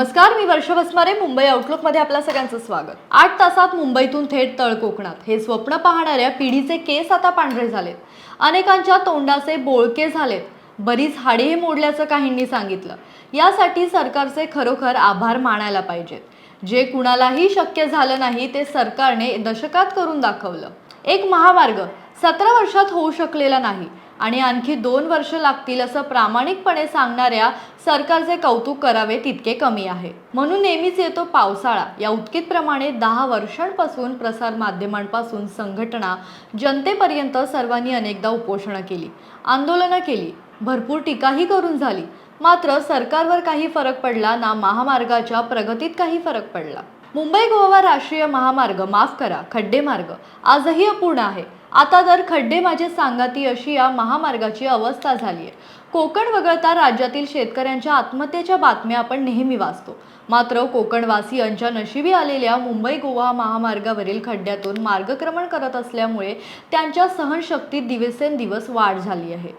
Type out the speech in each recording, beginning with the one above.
नमस्कार मी वर्षा वसमारे मुंबई आउटलुकमध्ये आपल्या सगळ्यांचं स्वागत. आठ तासात मुंबईतून थेट तळ कोकणात हे स्वप्न पाहणाऱ्या पिढीचे केस आता पांढरे झालेत. अनेकांच्या तोंडाचे बोळके झालेत. बरीच हाडेही मोडल्याचं काहींनी सांगितलं. यासाठी सरकारचे खरोखर आभार मानायला पाहिजेत. जे कुणालाही शक्य झालं नाही ते सरकारने दशकात करून दाखवलं. एक महामार्ग. सतरा वर्षात होऊ शकलेला नाही. आणि आणखी दोन वर्ष लागतील असं प्रामाणिकपणे सांगणाऱ्या सरकारचे कौतुक करावे तितके कमी आहे. म्हणून नेहमीच येतो पावसाळा. या उत्कीतप्रमाणे दहा वर्षांपासून प्रसार माध्यमांपासून संघटना जनतेपर्यंत सर्वांनी अनेकदा उपोषणं केली आंदोलनं केली भरपूर टीकाही करून झाली. मात्र सरकारवर काही फरक पडला ना महामार्गाच्या प्रगतीत काही फरक पडला. मुंबई गोवा राष्ट्रीय महामार्ग माफ करा खड्डे मार्ग. आजही अपूर्ण आहे. आता तर खड्डे माझे सांगाती अशी या महामार्गाची अवस्था झाली आहे. कोकण वगळता राज्यातील शेतकऱ्यांच्या आत्महत्येच्या बातम्या आपण नेहमी वाचतो. मात्र कोकणवासियांच्या नशिबी आलेल्या मुंबई गोवा महामार्गावरील खड्ड्यातून मार्गक्रमण करत असल्यामुळे त्यांच्या सहनशक्तीत दिवसेंदिवस वाढ झाली आहे.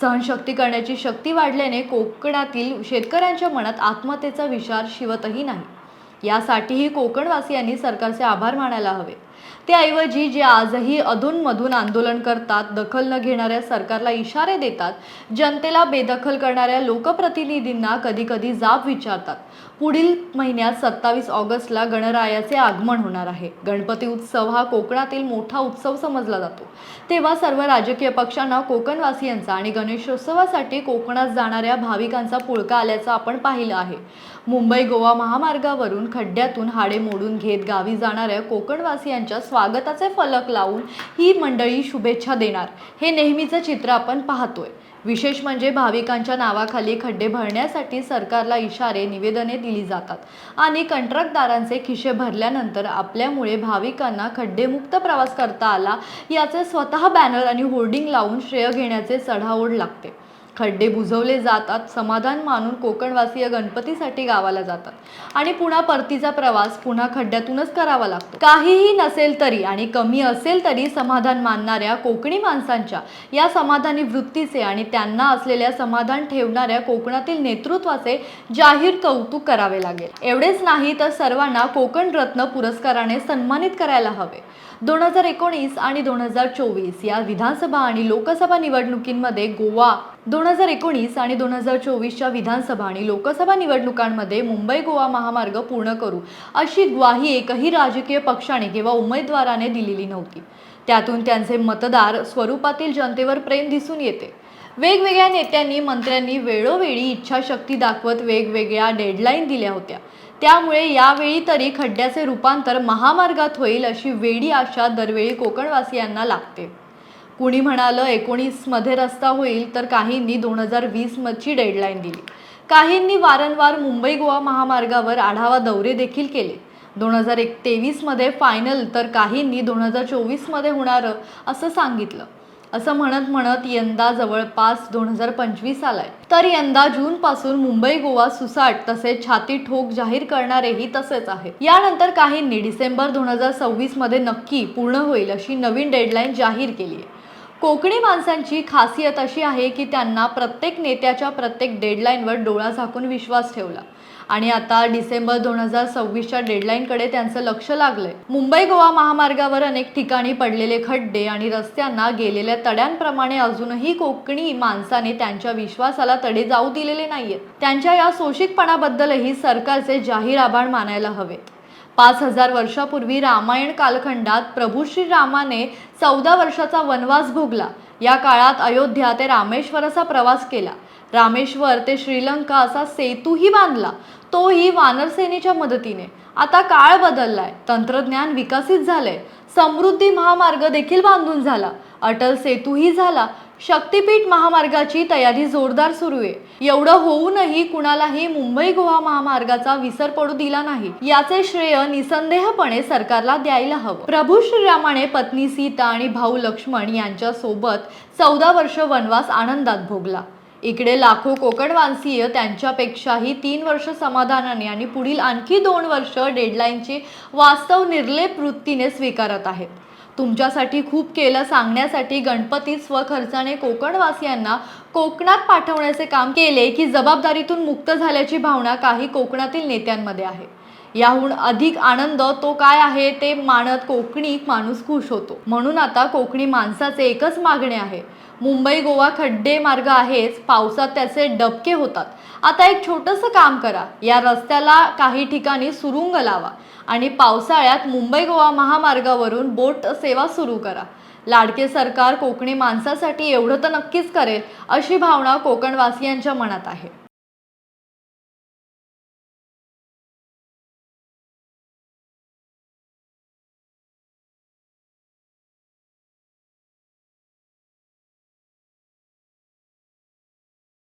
सहनशक्ती करण्याची शक्ती वाढल्याने कोकणातील शेतकऱ्यांच्या मनात आत्महत्येचा विचार शिवतही नाही. यासाठीही कोकणवासियांनी सरकारचे आभार मानायला हवे. त्याऐवजी जे आजही अधूनमधून आंदोलन करतात दखल न घेणाऱ्या सरकारला इशारे देतात जनतेला बेदखल करणाऱ्या लोकप्रतिनिधींना कधीकधी जाब विचारतात. पुढील महिन्यात सत्तावीस ऑगस्टला गणरायाचे आगमन होणार आहे. गणपती उत्सव हा कोकणातील मोठा उत्सव समजला जातो. तेव्हा सर्व राजकीय पक्षांना कोकणवासियांचा आणि गणेशोत्सवासाठी कोकणात जाणाऱ्या भाविकांचा पुळका आल्याचं आपण पाहिलं आहे. मुंबई गोवा महामार्गावरून खड्ड्यातून हाडे मोडून घेत गावी जाणाऱ्या कोकणवासियांच्या स्वागताचे फलक लावून ही मंडळी शुभेच्छा देणार. हे नेहमीचं चित्र आपण पाहतोय. विशेष म्हणजे भाविकांच्या नावाखाली खड्डे भरण्यासाठी सरकारला इशारे निवेदने केली जातात. आणि कंत्राटदारांचे खिशे भरल्यानंतर आपल्यामुळे भाविकांना खड्डेमुक्त प्रवास करता आला याचे स्वतः बॅनर आणि होर्डिंग लावून श्रेय घेण्याचे चढाओढ लागते. खड्डे बुजवले जातात समाधान मानून कोकणवासीय गणपतीसाठी गावाला जातात. आणि पुन्हा परतीचा प्रवास पुन्हा खड्ड्यातूनच करावा लागतो. काहीही नसेल तरी आणि कमी असेल तरी समाधान मानणाऱ्या कोकणी माणसांच्या या समाधानी वृत्तीचे आणि त्यांना असलेल्या समाधान ठेवणाऱ्या कोकणातील नेतृत्वाचे जाहीर कौतुक करावे लागेल. एवढेच नाही तर सर्वांना कोकण रत्न पुरस्काराने सन्मानित करायला हवे. दोन हजार एकोणीस आणि दोन हजार चोवीस या विधानसभा आणि लोकसभा निवडणुकींमध्ये गोवा दोन हजार एकोणीस आणि दोन हजार चोवीसच्या विधानसभा आणि लोकसभा निवडणुकांमध्ये मुंबई गोवा महामार्ग पूर्ण करू अशी ग्वाही एकही राजकीय पक्षाने किंवा उमेदवाराने दिलेली नव्हती. त्यातून त्यांचे मतदार स्वरूपातील जनतेवर प्रेम दिसून येते. वेगवेगळ्या नेत्यांनी मंत्र्यांनी वेळोवेळी इच्छाशक्ती दाखवत वेगवेगळ्या डेडलाईन दिल्या होत्या. त्यामुळे यावेळी तरी खड्ड्याचे रूपांतर महामार्गात होईल अशी वेडी आशा दरवेळी कोकणवासियांना लागते. कुणी म्हणालं एकोणीसमध्ये रस्ता होईल तर काहींनी दोन हजार वीसची डेडलाईन दिली. काहींनी वारंवार मुंबई गोवा महामार्गावर आढावा दौरे देखील केले. दोन हजार एक तेवीसमध्ये फायनल तर काहींनी दोन हजार चोवीसमध्ये होणारं असं सांगितलं. असं म्हणत म्हणत यंदा जवळपास दोन हजार पंचवीस आलाय. तर यंदा जून पासून मुंबई गोवा सुसाट तसेच छाती ठोक जाहीर करणारेही तसेच आहेत यानंतर काहींनी डिसेंबर दोन हजार सव्वीसमध्ये नक्की पूर्ण होईल अशी नवीन डेडलाईन जाहीर केली आहे कोकणी माणसांची खासियत अशी आहे की त्यांना प्रत्येक नेत्याच्या प्रत्येक डेडलाईनवर डोळा झाकून विश्वास ठेवला. आणि आता डिसेंबर दोन हजार सव्वीसच्या डेडलाईनकडे त्यांचं लक्ष लागलंय. मुंबई गोवा महामार्गावर अनेक ठिकाणी पडलेले खड्डे आणि रस्त्यांना गेलेल्या तड्यांप्रमाणे अजूनही कोकणी माणसाने त्यांच्या विश्वासाला तडे जाऊ दिलेले नाहीयेत. त्यांच्या या सोशिकपणाबद्दलही सरकारचे जाहीर आभार मानायला हवे पाच हजार वर्षापूर्वी रामायण कालखंडात प्रभू श्रीरामाने चौदा वर्षाचा वनवास भोगला. या काळात अयोध्या ते रामेश्वर असा प्रवास केला. रामेश्वर ते श्रीलंका असा सेतूही बांधला. तोही वानरसेनेच्या मदतीने. आता काळ बदललाय. तंत्रज्ञान विकसित झालंय. समृद्धी महामार्ग देखील बांधून झाला. अटल सेतूही झाला. शक्तीपीठ महामार्गाची तयारी जोरदार सुरू आहे. एवढं होऊनही कुणालाही मुंबई गोवा महामार्गाचा विसर पडू दिला नाही. याचे श्रेय निसंदेहपणे सरकारला द्यायला हवं. प्रभू श्रीरामाने पत्नी सीता आणि भाऊ लक्ष्मण यांच्या सोबत चौदा वर्ष वनवास आनंदात भोगला. इकडे लाखो कोकणवासीय त्यांच्यापेक्षाही तीन वर्ष समाधानाने आणि पुढील आणखी दोन वर्ष डेडलाईनची वास्तव निर्लेप वृत्तीने स्वीकारत आहेत. तुमच्यासाठी खूप केलं सांगण्यासाठी गणपती स्वखर्चाने कोकणवासियांना कोकणात पाठवण्याचे काम केले की जबाबदारीतून मुक्त झाल्याची भावना काही कोकणातील नेत्यांमध्ये आहे. याहून अधिक आनंद तो काय आहे ते मानत कोकणी माणूस खुश होतो. म्हणून आता कोकणी माणसाचे एकच मागणे आहे. मुंबई गोवा खड्डे मार्ग आहेच पावसात त्याचे डबके होतात. आता एक छोटंसं काम करा. या रस्त्याला काही ठिकाणी सुरुंग लावा आणि पावसाळ्यात मुंबई गोवा महामार्गावरून बोट सेवा सुरू करा. लाडके सरकार कोकणी माणसासाठी एवढं तर नक्कीच करेल अशी भावना कोकणवासियांच्या मनात आहे.